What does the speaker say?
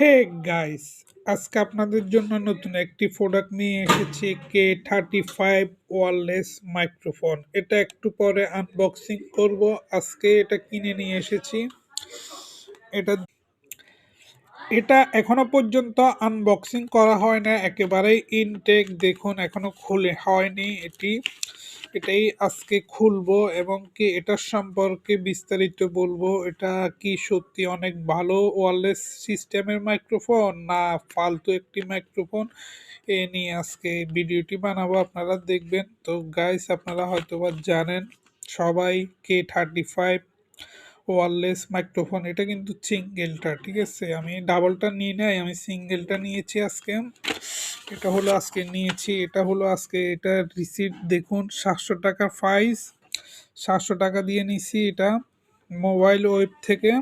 Hey guys, আজকে আপনাদের জন্য নতুন একটি প্রোডাক্ট নিয়ে এসেছি K thirty five wireless microphone এটা একটু পরে আনবক্সিং করব। আজকে এটা কিনে নিয়ে এসেছি। এটা এটা এখনও পর্যন্ত আনবক্সিং করা হয় না, একেবারেই ইনটেক দেখুন, এখনও খুলে হয়নি এটি। এটাই আজকে খুলবো এবং কি এটার সম্পর্কে বিস্তারিত বলব, এটা কি সত্যি অনেক ভালো ওয়্যারলেস সিস্টেমের মাইক্রোফোন না ফালতু একটি মাইক্রোফোন এ নিয়ে আজকে ভিডিওটি বানাবো, আপনারা দেখবেন। তো গাইস আপনারা হয়তোবা জানেন সবাই K thirty five wireless microphone, এটা কিন্তু সিঙ্গেলটা, ঠিক আছে? আমি ডাবলটা নিয়ে নেয় আমি সিঙ্গেলটা নিয়েছি আজকে। এটা হলো আজকে নিয়েছি, এটা হলো আজকে, এটা রিসিপ্ট দেখুন, সাতশো টাকা প্রাইস সাতশো টাকা দিয়ে নিছি এটা মোবাইল ওয়েব থেকে।